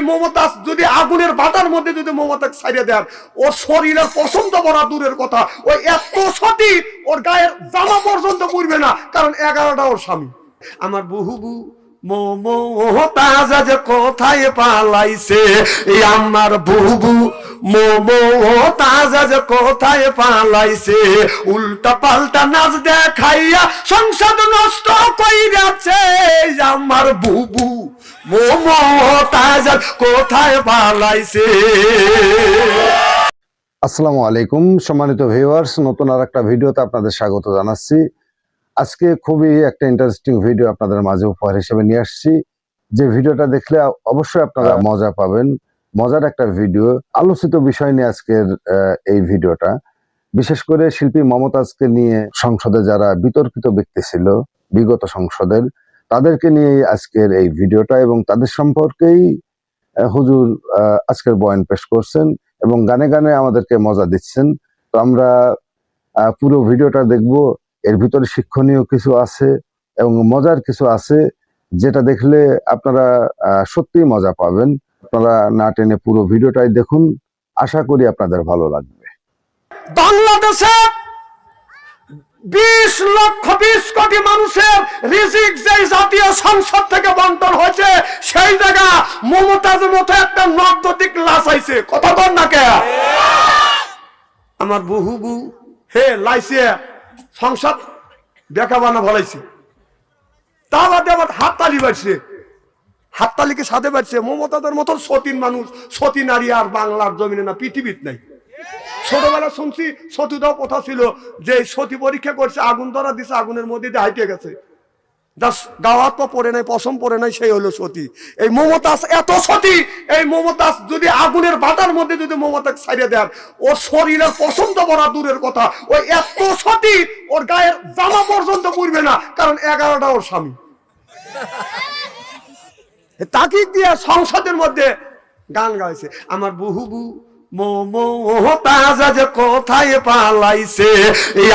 এই মমতাজ যদি আগুনের বাটার মধ্যে যদি মমতাজ ছাড়িয়ে দেন, ওর শরীরের পছন্দ করা দূরের কথা। ওই এত সতী ওর গায়ের জামা পর্যন্ত পড়বে না, কারণ এগারোটা ওর স্বামী। আমার বহুবু মোমোতাজ আজ কোথায় পালাইছে? এই আমার বুবু মোমোতাজ আজ কোথায় পালাইছে? উল্টা পাল্টা নাচ দেখাইয়া সংসদ নষ্ট কইরাছে আমার বুবু কোথায় পালাইছে? আসসালামু আলাইকুম সম্মানিত ভিউয়ার্স নতুন আর একটা ভিডিওতে আপনাদের স্বাগত জানাচ্ছি। আজকে খুবই একটা ইন্টারেস্টিং ভিডিও আপনাদের মাঝে উপহার হিসেবে নিয়ে আসছি। যে ভিডিওটা দেখলে অবশ্যই আপনারা মজা পাবেন। মজার একটা ভিডিও আলোচিত বিষয় নিয়ে আজকের এই ভিডিওটা। বিশেষ করে শিল্পী মমতাজকে নিয়ে সংসদে যারা বিতর্কিত ব্যক্তি ছিল বিগত সংসদের তাদেরকে নিয়ে আজকের এই ভিডিওটা এবং তাদের সম্পর্কেই হুজুর আজকের বয়ান পেশ করছেন এবং গানে গানে আমাদেরকে মজা দিচ্ছেন। তো আমরা পুরো ভিডিওটা দেখব। এর ভিতরে শিক্ষণীয় কিছু আছে এবং মজার কিছু আছে যেটা দেখলে আপনারা সত্যিই মজা পাবেন। আপনারা না টেনে পুরো ভিডিওটাই দেখুন। আশা করি আপনাদের ভালো লাগবে। বাংলাদেশে বিশ লক্ষ, বিশ কোটি মানুষের রিজিক যে জাতীয় সংসদ থেকে বন্টন হয়েছে, সেই জায়গা মমতাজ মতো একটা নর্দদিক লাশ আইছে। কথা বল না কে? আমার বহু বু হে লাইছে, সংসদ দেখা বানা ভলাইছে তা বাদে আমার হাততালি বাড়ছে হাততালিকে সাথে বাড়ছে মমতাদের মতো সতীন মানুষ, সতী নারী আর বাংলার জমিনে না, পৃথিবীত নাই। ছোটবেলা শুনছি সতীদাও কথা ছিল যে সতী পরীক্ষা করছে, আগুন ধরা দিছে, আগুনের মধ্যে দিয়ে হাইটে গেছে। গাওয়াত তো পড়ে নাই, পশম পড়ে নাই, সেই হলো সতী। এই মমতাজ এত সতী, এই মমতাজ যদি আগুনের বাটার মধ্যে যদি মমতাজ ছাড়িয়ে দেন, ওর শরীরের পছন্দ করা দূরের কথা। ওই এত সতী, ওর গায়ের জামা পর্যন্ত পড়বে না, কারণ এগারোটা ওর স্বামী। তাকিক দিয়ে সংসদের মধ্যে গান গাইছে। আমার বহুবু মোমো যে কোথায় পালাইছে?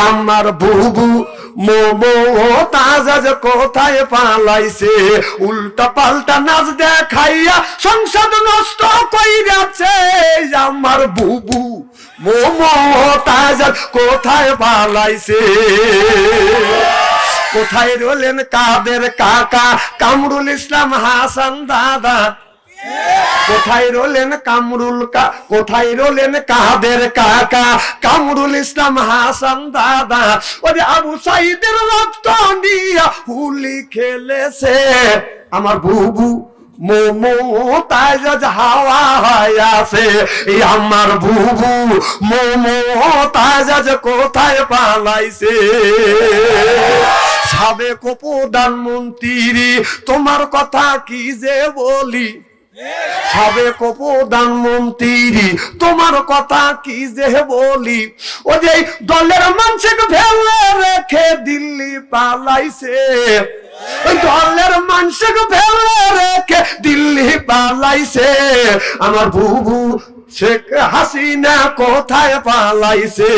আমার বুবু, মোমো তাজা যে কোথায় পালাইছে? উল্টা পাল্টা নাচ দেখাইয়া সংসদ নষ্ট কইরাছে। আমার বুবু, মোমো তাজা কোথায় পালাইছে? কোথায় রলেন কাদের কাকা? কামরুল ইসলাম হাসান দাদা। কোথায় রলেন কামরুল কা, কোথায় রলেন কাদের কাকা? কামরুল ইসলাম হাসান দাদা, ওরে আবু সাইদের রক্ত নিয়া হুলি খেলেছে। আমার বুবু মোমো হাওয়া আছে আমার বুবু মোমো যা কোথায় পালাইছে? সাবেক প্রধানমন্ত্রী, তোমার কথা কি যে বলি? সাবেক প্রধানমন্ত্রী তোমার কথা কি যে বলি? ও যে দলের মানুষকে ফেলে রেখে দিল্লি পালাইছে। ওই দলের মানুষকে ফেলে রেখে দিল্লি পালাইছে। আমার বুবু শেখ হাসিনা কোথায় পালাইছে?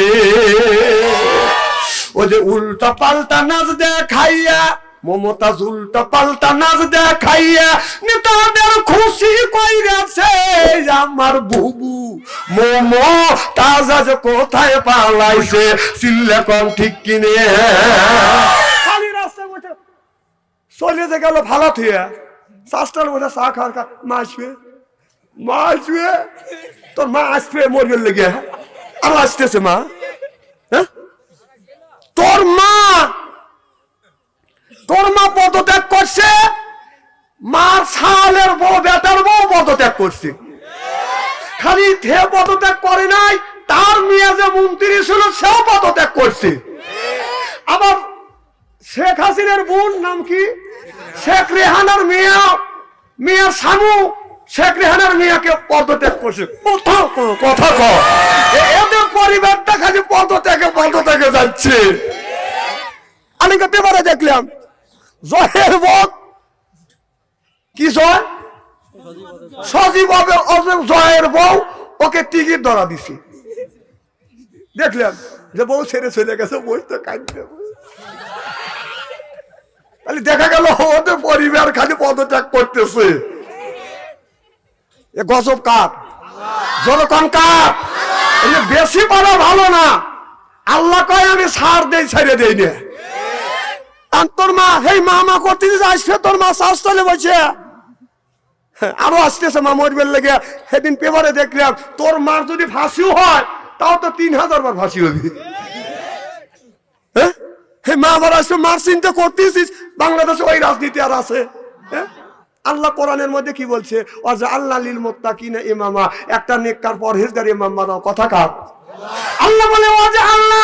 ও যে উল্টা পাল্টা নাচ দেখাইয়া মমতাজ উল্টা পাল্টা নাচ দেখাইয়া নেতাদের খুশি কইরাছে, আমার বুবু। মোমো, তাজা যে কোথায় পালাইছে চিল্লে কম ঠিক কিনে। খালি রাস্তায় বসে চলে যে গেল ভালো থুয়ে, চাষটার মধ্যে চা খাওয়ার মা আসবে। মা আসবে? তোর মা আসবে মরবের লেগে। আর আসতেছে মা। হ্যাঁ তোর মা তোর মা পদত্যাগ করছে মার ছালের বউ বেটার বউ পদত্যাগ করছে। খালি থে পদত্যাগ করে নাই তার মেয়ে যে মন্ত্রী ছিল সেও পদত্যাগ করছে। আবার শেখ হাসিনার বোন নাম কি? শেখ রেহানার মেয়ে মেয়ে সামু শেখ রেহানার মেয়েকে পদত্যাগ করছে। কথা কও, কথা এদের পরিবারটা খালি পদত্যাগে পদত্যাগে যাচ্ছে। আমি পেপারে দেখলাম জয়ের বক কি জয়? সজীব জয়ের বউ ওকে টিকিট ধরা দিছে। দেখলাম যে বউ ছেড়ে চলে গেছে বই তো কাঁদছে। তাহলে দেখা গেল ওদের পরিবার খালি পদত্যাগ করতেছে। এ গজব কার? জনকন কার? বেশি পারা ভালো না। আল্লাহ কয়, আমি সার দেই, ছেড়ে দেই না। তোর মা, হেই মা মা করতে আসবে তোর মা শাসতলে বসে। আরও আসতেছে মা মরবের লেগে। সেদিন পেপারে দেখলাম, তোর মার যদি ফাঁসিও হয়, তাও তো তিন হাজার বার ফাঁসি হবে। হ্যাঁ? মা মার বাংলাদেশে ওই রাজনীতি আর আছে। হ্যাঁ? আল্লাহ কোরআনের মধ্যে কি বলছে? আল্লাহ একটা কথা আল্লাহ বলে আল্লাহ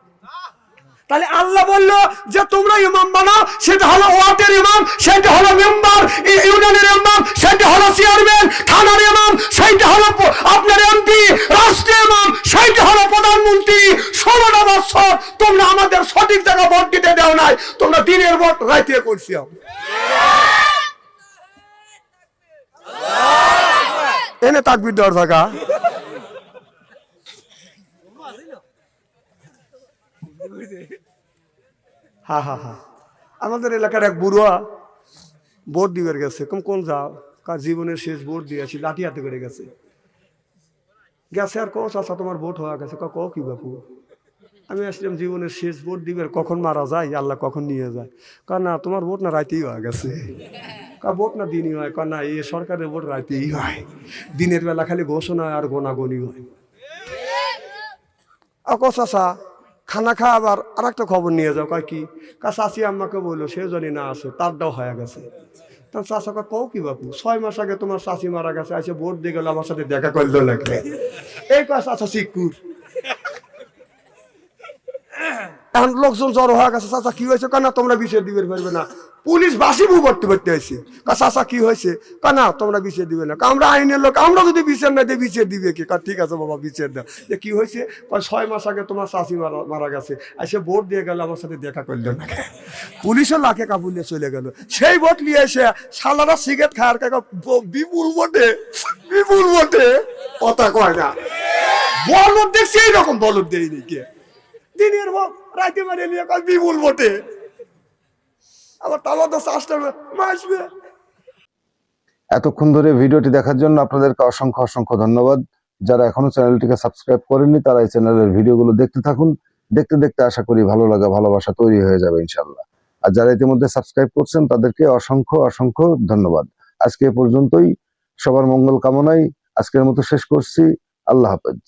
তাহলে আল্লাহ বলল যে, তোমরা ইমাম বানাও, সেটা হলো ওয়ার্ডের ইমাম, সেটা হলো মেম্বার ইউনিয়নের ইমাম, সেটা হলো চেয়ারম্যান, থানার ইমাম, সেইটা হলো আপনার এমপি, রাষ্ট্রীয় ইমাম, সেইটা হলো প্রধানমন্ত্রী। ষোলোটা বছর তোমরা আমাদের সঠিক জায়গা ভোট দিতে দাও নাই, তোমরা দিনের ভোট রাইতে করছি এনে তাকবির দেওয়ার থাকা হা হা হা। আমাদের এলাকার এক বুড়োয়া ভোট দিবার গেছে। কম কোন যাও। কার জীবনের শেষ ভোট দিয়েছি লাঠি হাতে করে গেছে। গেছে আর কো চাচা, তোমার ভোট হওয়া গেছে। ক কি বাপু? আমি আসলাম, জীবনের শেষ ভোট দিবার কখন মারা যায়? আল্লাহ কখন নিয়ে যায়? কা না, তোমার ভোট না রাইতেই হয়ে গেছে। কা ভোট না দিনই হয়। কা না, এ সরকারের ভোট রাইতেই হয়। দিনের বেলা খালি ঘোষণা আর গোনাগনি হয়। আকো চাচা খানা খা আবার আর একটা খবর নিয়ে যাও, কয় কি? কা চাচি আম্মাকে বলল, সে জানি না আছে তারটাও হয়ে গেছে। তার চাচা কয়, কও কি বাপু, ছয় মাস আগে তোমার চাষি মারা গেছে আসে ভোট দিয়ে গেলো, আমার সাথে দেখা করল নাকি? এই কয় চাষা শিকুর এখন লোকজন জড়ো হয়ে গেছে, চাচা, কি হয়েছে? কেন তোমরা বিষয় দিবে পারবে না। পুলিশ বাসিবু করতে করতে হয়েছে। কা কি হয়েছে? কানা তোমরা বিচার দিবে না। কা আমরা আইনের লোক, আমরা যদি বিচার না দিই, বিচার দিবে কি? কা ঠিক আছে বাবা, বিচার দাও। যে কি হয়েছে? ছয় মাস আগে তোমার চাষি মারা মারা গেছে। এসে ভোট দিয়ে গেল, আমার সাথে দেখা করল না পুলিশও লাখে কাবুলিয়ে চলে গেল। সেই ভোট নিয়ে এসে সালারা সিগারেট খাওয়ার কাকা ব- বিপুল ভোটে বিপুল ভোটে, কথা কয় না। বলদ দেখছি, এইরকম বলদ দেয়নি কে? দিনের রাতে মারে নিয়ে বিপুল ভোটে। এতক্ষণ ধরে ভিডিওটি দেখার জন্য আপনাদেরকে অসংখ্য অসংখ্য ধন্যবাদ। যারা এখনও চ্যানেলটিকে সাবস্ক্রাইব করেননি, তারা এই চ্যানেলের ভিডিওগুলো দেখতে থাকুন। দেখতে দেখতে আশা করি ভালো লাগা, ভালোবাসা তৈরি হয়ে যাবে ইনশাল্লাহ আর যারা ইতিমধ্যে সাবস্ক্রাইব করছেন, তাদেরকে অসংখ্য অসংখ্য ধন্যবাদ। আজকে এ পর্যন্তই। সবার মঙ্গল কামনায় আজকের মতো শেষ করছি। আল্লাহ হাফেজ।